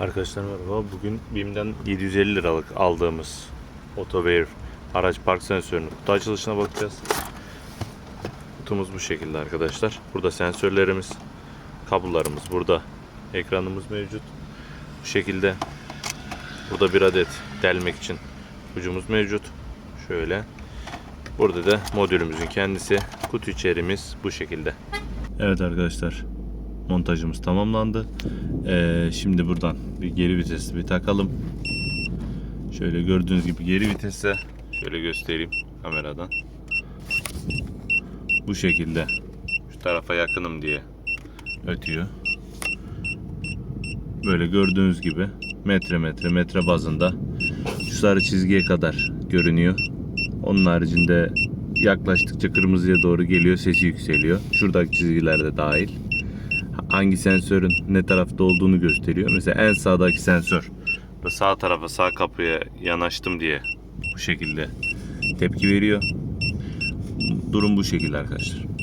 Arkadaşlar merhaba. Bugün BİM'den 750 liralık aldığımız Otoware araç park sensörünün kutu açılışına bakacağız. Kutumuz bu şekilde arkadaşlar. Burada sensörlerimiz, kablolarımız burada. Ekranımız mevcut. Bu şekilde. Burada bir adet delmek için ucumuz mevcut. Şöyle. Burada da modülümüzün kendisi. Kutu içerimiz bu şekilde. Evet arkadaşlar. Montajımız tamamlandı. Ee, şimdi buradan bir geri vitesi bir takalım. Şöyle gördüğünüz gibi geri vitese şöyle göstereyim kameradan. Bu şekilde şu tarafa yakınım diye ötüyor. Böyle gördüğünüz gibi metre metre metre bazında şu sarı çizgiye kadar görünüyor. Onun haricinde yaklaştıkça kırmızıya doğru geliyor sesi yükseliyor. Şuradaki çizgiler de dahil hangi sensörün ne tarafta olduğunu gösteriyor. Mesela en sağdaki sensör sağ tarafa sağ kapıya yanaştım diye bu şekilde tepki veriyor. Durum bu şekilde arkadaşlar.